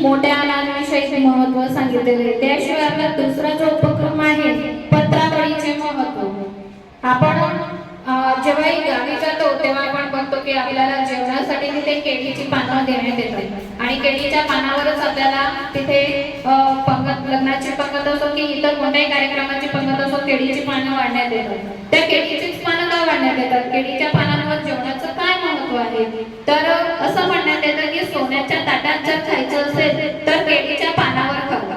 मोठ्या अनाथविषयी महत्त्व सांगितलेले त्याशिवाय आपला दुसरा जो उपक्रम आहे पत्रावळीचे महत्त्व आपण जेव्हाही गावी जातो तेव्हा आपण बघतो की आपल्याला जेवणासाठी तिथे केळीची पानं देण्यात येतात आणि केळीच्या पानावरच आपल्याला तिथे पंगत लग्नाची पंगत असो की इतर कोणत्याही कार्यक्रमाची पंगत असो केळीची पानं वाढण्यात येतात. त्या केळीचीच पानं का वाढण्यात येतात? केळीच्या पानांवर जेवणाचं काय महत्त्व आहे. तर असं म्हणण्यात येतं की सोन्याच्या ताटात जर खायचं असेल तर केळीच्या पानावर खावा.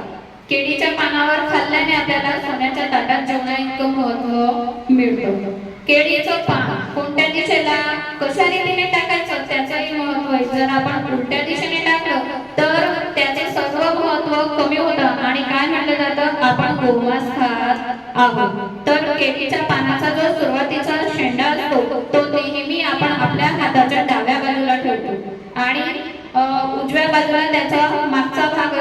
केळीच्या पानावर खाल्ल्याने आपल्याला सोन्याच्या ताटात जेवणा इतकं महत्त्व मिळतं. केळीचं पान कोणत्या दिशेला कशा रीतीने टाकायचं त्याचंही महत्त्व आहे. जर आपण उलट्या दिशेने टाकलं तर त्याचे सर्व महत्त्व कमी होतं. आणि काय म्हटलं जातं? आपण गोमांस खात आहोत. तर केळीच्या पानाचा जो सुरुवातीचा शेंडा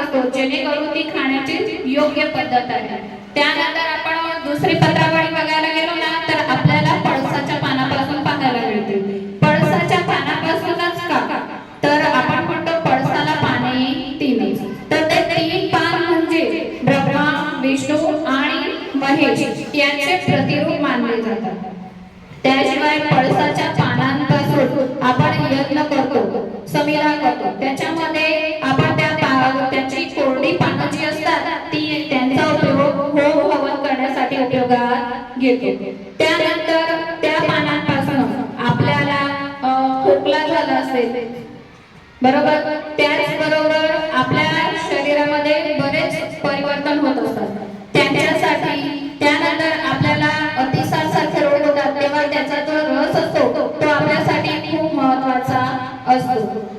असतो जेणेकरून ती खाण्याची योग्य पद्धत आहे. त्यानंतर आपण दुसरी पत्रावळी बघायला गेलो ना तर आपल्याला पळसाच्या पानापासून पाहायला मिळते. पळसाच्या पानापासूनच का? तर आपण म्हणतो पळसाला पाने तीन तर ते तीन पान म्हणजे ब्रह्मा विष्णू आणि महेश यांचे प्रतिरूप मानले जातात. त्याशिवाय पळसाच्या पानांपासून आपण यज्ञ करतो समिधा करतो. त्याच्यामध्ये घेतो. त्यानंतर त्या पानांपासून आपल्याला खोकला झाला असेल. बरोबर? त्याचबरोबर आपल्या शरीरामध्ये बरेच परिवर्तन होत असतात. त्यांच्यासाठी त्यानंतर आपल्याला अतिसार सारखे रोग होतात. तेव्हा त्याचा जो रस असतो तो आपल्यासाठी खूप महत्त्वाचा असतो.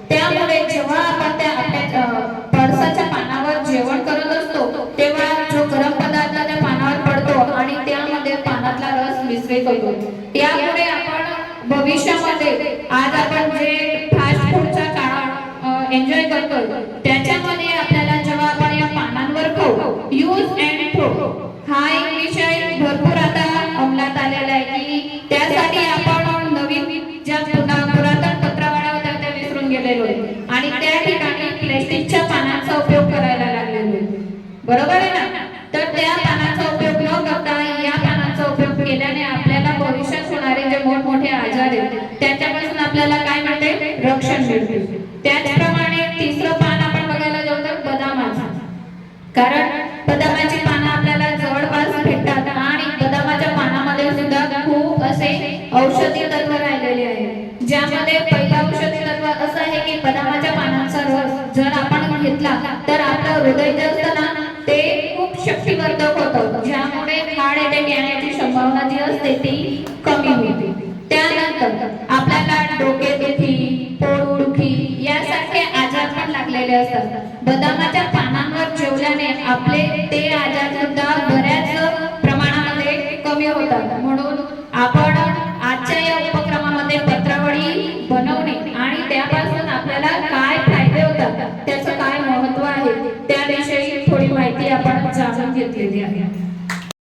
मिश्रित त्यामुळे आपण भविष्यामध्ये आज आपण जे फास्ट फूडचा काळ एन्जॉय करतो त्याच्यामध्ये आपल्याला जेव्हा आपण या पानांवर खाऊ यूज अँड थ्रो हा एक विषय भरपूर आता अंमलात आलेला आहे की त्यासाठी आपण नवीन ज्या पुरातन पत्रावळ्या होत्या त्या विसरून गेलेलो आहे. आणि त्या ठिकाणी प्लॅस्टिकच्या पानांचा उपयोग करायला लागलेलो बरोबर आहे ना? रक्षण मिळते त्याचप्रमाणे तिसरं पान आपण बघायला जाऊ तर बदामाचं. कारण बदामाची पानं आपल्याला जवळपास भेटतात आणि बदामाच्या पानामध्ये सुद्धा खूप असे औषधी तत्व राहिलेले आहे ज्यामध्ये पहिलं औषधी तत्व असं आहे की बदामाच्या पानांचा रस जर आपण घेतला तर आपलं हृदय जे असतं ना ते खूप शक्तिवर्धक होतं. ज्यामुळे हार्ट अटॅक येण्याची संभावना जी असते ती कमी होते. त्यानंतर केलेले असतात. बदामाच्या पानांवर जेवल्याने आपले ते आजार सुद्धा बऱ्याच प्रमाणामध्ये कमी होतात. म्हणून आपण आजच्या या उपक्रमामध्ये पत्रावळी बनवणे आणि त्यापासून आपल्याला काय फायदे होतात त्याचं काय महत्त्व आहे त्याविषयी थोडी माहिती आपण जाणून घेतलेली आहे.